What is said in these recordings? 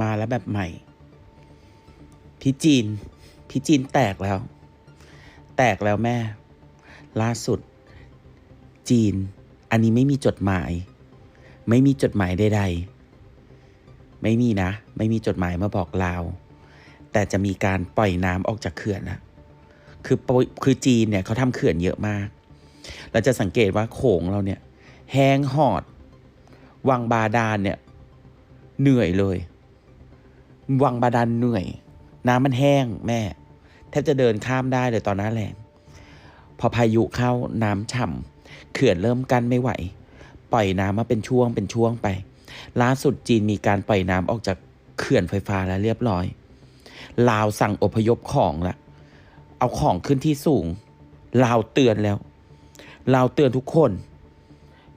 มาแล้วแบบใหม่ที่จีนที่จีนแตกแล้ว แตกแล้วแม่ ล่าสุด จีน อันนี้ไม่มีจดหมาย ไม่มีจดหมายใดๆ ไม่มีนะ ไม่มีจดหมายมาบอกลาว แต่จะมีการปล่อยน้ำออกจากเขื่อนนะคือคือจีนเนี่ยเขาทำเขื่อนเยอะมาก เราจะสังเกตว่าโขงเราเนี่ย แห้งหอด วังบาดาลเนี่ย เหนื่อยเลย วังบาดาลเหนื่อย น้ำมันแห้งแม่ แทบจะเดินข้ามได้เลยตอนหน้าแรงพอพายุเข้าน้ำฉ่ำเขื่อนเริ่มกั้นไม่ไหว ปล่อยน้ำมาเป็นช่วงเป็นช่วงไป ล่าสุดจีนมีการปล่อยน้ำออกจากเขื่อนไฟฟ้าแล้วเรียบร้อย ลาวสั่งอพยพของละเอาของขึ้นที่สูง ลาวเตือนแล้วลาวเตือนทุกคน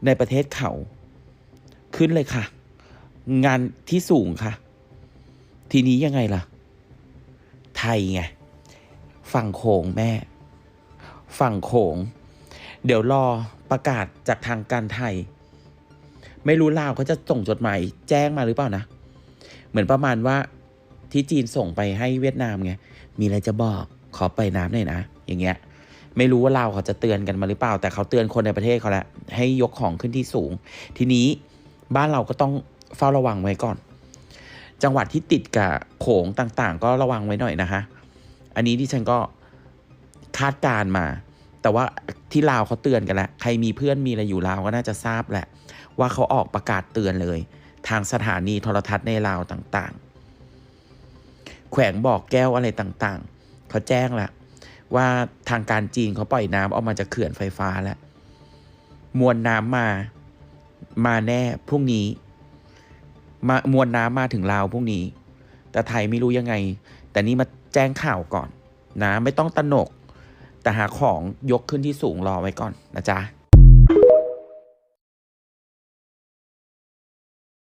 ในประเทศเขา ขึ้นเลยค่ะ งานที่สูงค่ะ ทีนี้ยังไงล่ะ ไทยไง ฝั่งโขงแม่ ฝั่งโขง เดี๋ยวรอประกาศจากทางการไทย ไม่รู้ลาวเขาจะส่งจดหมายแจ้งมาหรือเปล่านะ เหมือนประมาณว่าที่จีนส่งไปให้เวียดนามไง มีอะไรจะบอก ขอไปน้ำหน่อยนะ อย่างเงี้ย ไม่รู้ว่าลาวเขาจะเตือนกันมาหรือเปล่า แต่เขาเตือนคนในประเทศเขาแล้วให้ยกของขึ้นที่สูง ทีนี้บ้านเราก็ต้องเฝ้าระวังไว้ก่อน จังหวัดที่ติดกับโขงต่างๆ ก็ระวังไว้หน่อยนะคะ อันนี้ที่ฉันก็คาดการมา แต่ว่าที่ลาวเขาเตือนกันแล้วใครมีเพื่อนมีอะไรอยู่ลาวก็น่าจะทราบแหละ ว่าเขาออกประกาศเตือนเลย ทางสถานีโทรทัศน์ในลาวต่างๆ แขวงบอกแก้วอะไรต่างๆเขาแจ้งแล้วว่าทางการจีนเขาปล่อยน้ำออกมาจากเขื่อนไฟฟ้าแล้วมวลน้ำมามาแน่พรุ่งนี้ มามวลน้ำมาถึงลาวพวกนี้ แต่ไทยไม่รู้ยังไง แต่นี่มาแจ้งข่าวก่อนนะ ไม่ต้องตนก แต่หาของยกขึ้นที่สูงรอไว้ก่อนนะจ๊ะ